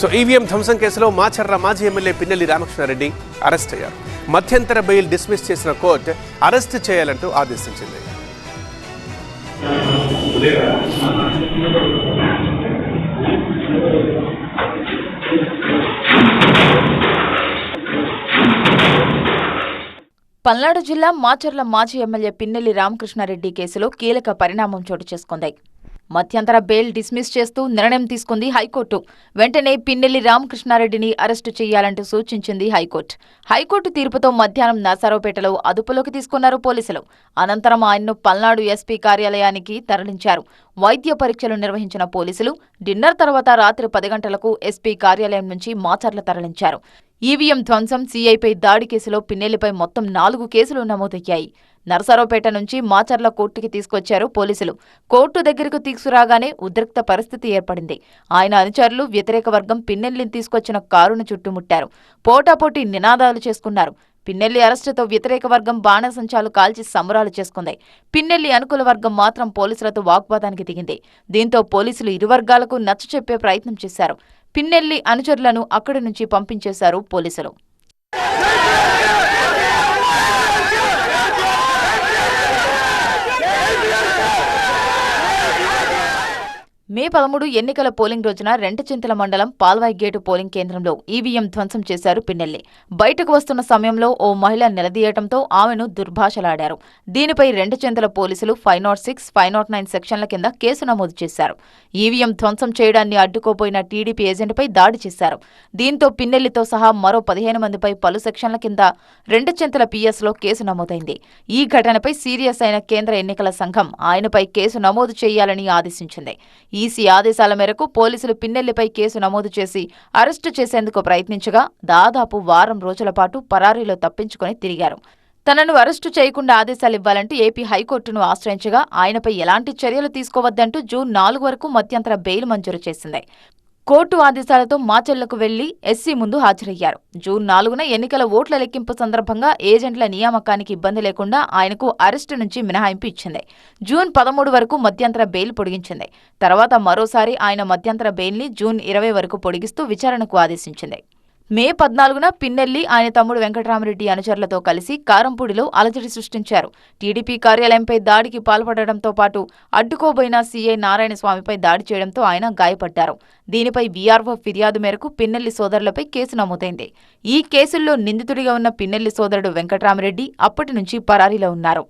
So EVM ధ్వంసం కేసులో మాచర్ల మాజీ ఎమ్మెల్యే పిన్నెల్లి రామకృష్ణారెడ్డి అరెస్ట్ అయ్యారు. మధ్యంతర బెయిల్ డిస్మిస్ చేసిన కోర్టు అరెస్ట్ చేయాలంటూ ఆదేశించింది. పల్నాడు జిల్లా మాచర్ల మాజీ ఎమ్మెల్యే పిన్నెల్లి రామకృష్ణారెడ్డి కేసులో కీలక పరిణామం చోటు చేసుకుంది. మధ్యంతర బెయిల్ డిస్మిస్ చేస్తూ నిర్ణయం తీసుకుంది హైకోర్టు. వెంటనే పిన్నెల్లి రామకృష్ణారెడ్డిని అరెస్టు చేయాలంటూ సూచించింది హైకోర్టు. హైకోర్టు తీర్పుతో మధ్యాహ్నం నరసరావుపేటలో అదుపులోకి తీసుకున్నారు పోలీసులు. అనంతరం ఆయన్ను పల్నాడు ఎస్పీ కార్యాలయానికి తరలించారు. వైద్య పరీక్షలు నిర్వహించిన పోలీసులు డిన్నర్ తర్వాత రాత్రి పది గంటలకు ఎస్పీ కార్యాలయం నుంచి మాచర్ల తరలించారు. ఈవీఎం ధ్వంసం సీఐపై దాడి కేసులో పిన్నెల్లిపై మొత్తం నాలుగు కేసులు నమోదయ్యాయి. నరసరావుపేట నుంచి మాచర్ల కోర్టుకి తీసుకొచ్చారు పోలీసులు. కోర్టు దగ్గరకు తీసుకురాగానే ఉద్రిక్త పరిస్థితి ఏర్పడింది. ఆయన అనుచరులు వ్యతిరేక వర్గం పిన్నెల్లిని తీసుకొచ్చిన కారును చుట్టుముట్టారు. పోటాపోటీ నినాదాలు చేసుకున్నారు. పిన్నెల్లి అరెస్టుతో వ్యతిరేక వర్గం బాణసంచాలు కాల్చి సంబరాలు చేసుకుంది. పిన్నెల్లి అనుకూల వర్గం మాత్రం పోలీసులతో వాగ్వాదానికి దిగింది. దీంతో పోలీసులు ఇరు వర్గాలకు నచ్చచెప్పే ప్రయత్నం చేశారు. పిన్నెల్లి అనుచరులను అక్కడి నుంచి పంపించేశారు పోలీసులు. మే పదమూడు ఎన్నికల పోలింగ్ రోజున రెంటచింతల మండలం పాల్వాయి గేటు పోలింగ్ కేంద్రంలో ఈవీఎం ధ్వంసం చేశారు పిన్నెల్లి. బయటకు వస్తున్న సమయంలో ఓ మహిళ నిలదీయటంతో ఆమెను దుర్భాషలాడారు. దీనిపై రెంటచింతల పోలీసులు five nought six five nought nine సెక్షన్ల కింద కేసు నమోదు చేశారు. ఈవీఎం ధ్వంసం చేయడాన్ని అడ్డుకోపోయిన టీడీపీ ఏజెంట్పై దాడి చేశారు. దీంతో పిన్నెల్లితో సహా మరో పదిహేను మందిపై పలు సెక్షన్ల కింద రెంటచింతల పీఎస్లో కేసు నమోదైంది. ఈ ఘటనపై సీరియస్ అయిన కేంద్ర ఎన్నికల సంఘం ఆయనపై కేసు నమోదు చేయాలని ఆదేశించింది. ఈసీ ఆదేశాల మేరకు పోలీసులు పిన్నెల్లిపై కేసు నమోదు చేసి అరెస్టు చేసేందుకు ప్రయత్నించగా దాదాపు వారం రోజుల పాటు పరారీలో తప్పించుకొని తిరిగారు. తనను అరెస్టు చేయకుండా ఆదేశాలివ్వాలంటూ ఏపీ హైకోర్టును ఆశ్రయించగా ఆయనపై ఎలాంటి చర్యలు తీసుకోవద్దంటూ జూన్ నాలుగు వరకు మధ్యంతర బెయిల్ మంజూరు చేసింది. కోర్టు ఆదేశాలతో మాచెల్లకు వెళ్ళి ఎస్సీ ముందు హాజరయ్యారు. జూన్ నాలుగున ఎన్నికల ఓట్ల లెక్కింపు సందర్భంగా ఏజెంట్ల నియామకానికి ఇబ్బంది లేకుండా ఆయనకు అరెస్టు నుంచి మినహాయింపు ఇచ్చింది. జూన్ పదమూడు వరకు మధ్యంతర బెయిల్ పొడిగించింది. తర్వాత మరోసారి ఆయన మధ్యంతర బెయిల్ని జూన్ ఇరవై వరకు పొడిగిస్తూ విచారణకు ఆదేశించింది. మే పద్నాలుగున పిన్నెల్లి ఆయన తమ్ముడు వెంకటరామరెడ్డి అనుచరులతో కలిసి కారంపూడిలో అలజడి సృష్టించారు. టీడీపీ కార్యాలయంపై దాడికి పాల్పడడంతో పాటు అడ్డుకోబోయిన సీఐ నారాయణస్వామిపై దాడి చేయడంతో ఆయన గాయపడ్డారు. దీనిపై వీఆర్ఓ ఫిర్యాదు మేరకు పిన్నెల్లి సోదరులపై కేసు నమోదైంది. ఈ కేసుల్లో నిందితుడిగా ఉన్న పిన్నెల్లి సోదరుడు వెంకటరామరెడ్డి అప్పటి నుంచి పరారీలో ఉన్నారు.